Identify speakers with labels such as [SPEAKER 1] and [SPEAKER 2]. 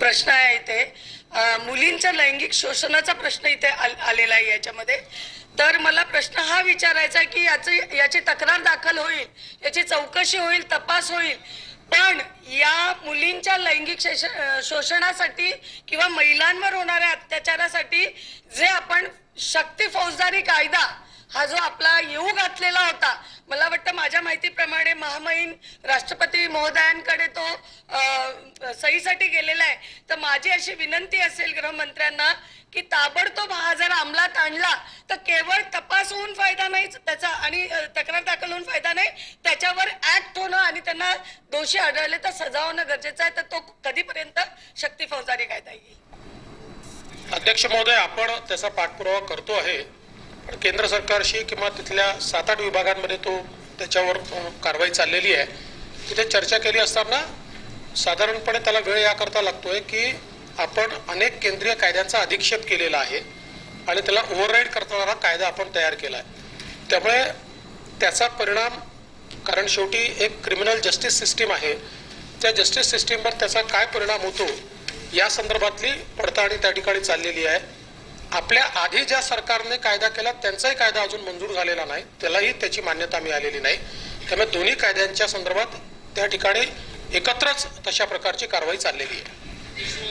[SPEAKER 1] प्रश्न आहे इथे. मुलींच्या लैंगिक शोषणाचा प्रश्न इथे आलेला आहे याच्यामध्ये. तर मला प्रश्न हा विचारायचा आहे की याची याची तक्रार दाखल होईल याची चौकशी होईल तपास होईल पण या मुलींच्या लैंगिक शोष- शोषणासाठी किंवा महिलांवर होणाऱ्या अत्याचारासाठी जे आपण शक्ती फौजदारी कायदा हा जो आपला येऊ घातलेला होता मला वाटतं माझ्या माहितीप्रमाणे महामहिम राष्ट्रपती महोदयांकडे तो सहीसाठी गेलेला आहे. तर माझी अशी विनंती असेल गृहमंत्र्यांना की ताबडतोब हा जर अंमलात आणला तर केवळ तपास होऊन फायदा नाही त्याचा आणि तक्रार दाखल होऊन फायदा नाही. त्याच्यावर ऍक्ट होणं आणि त्यांना दोषी आढळले तर सजा होणं गरजेचं आहे. तर तो कधीपर्यंत शक्ती फौजदारी कायदा येईल?
[SPEAKER 2] अध्यक्ष महोदय आपण त्याचा पाठपुरावा करतो आहे. पण केंद्र सरकारशी किंवा तिथल्या सात आठ विभागांमध्ये तो त्याच्यावर कारवाई चाललेली आहे. तिथे चर्चा केली असताना साधारणपणे त्याला वेळ याकरता लागतोय की आपण अनेक केंद्रीय कायद्यांचा अधिक्षेप केलेला आहे आणि त्याला ओव्हरराईड करणारा कायदा आपण तयार केला आहे. त्यामुळे त्याचा परिणाम कारण शेवटी एक क्रिमिनल जस्टिस सिस्टीम आहे. त्या जस्टिस सिस्टीमवर त्याचा काय परिणाम होतो या संदर्भातली पडताळणी त्या ठिकाणी चाललेली आहे. आपल्या आधी ज्या सरकारने कायदा केला त्यांचाही कायदा अजून मंजूर झालेला नाही. त्यालाही त्याची मान्यता मिळालेली नाही. त्यामुळे दोन्ही कायद्यांच्या संदर्भात त्या ठिकाणी एकत्रच तशा प्रकारची कारवाई चाललेली आहे.